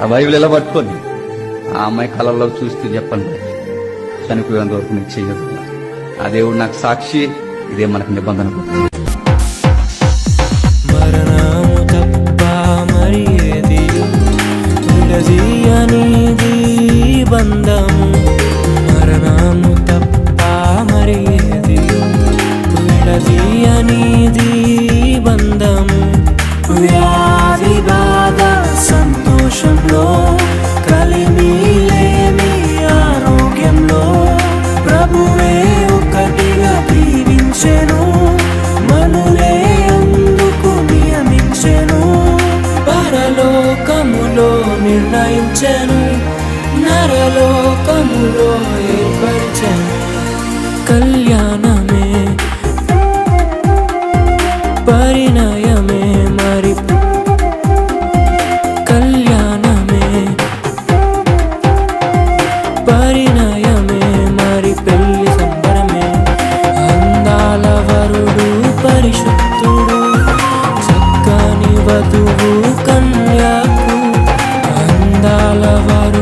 ఆ బైబిల్ ఎలా పట్టుకొని? ఆ అమ్మాయి కళల్లో చూస్తూ చెప్పండి. చనిపోయేంత వరకు నేను చేయదు ఆ దేవుడు నాకు సాక్షి ఇదే మనకు నిబంధన. మరణము బంధము. နိုင်ချင် అందాల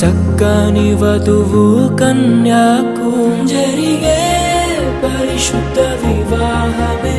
చక్కని వధువు కన్యాకు జరిగే పరిశుద్ధ వివాహమే.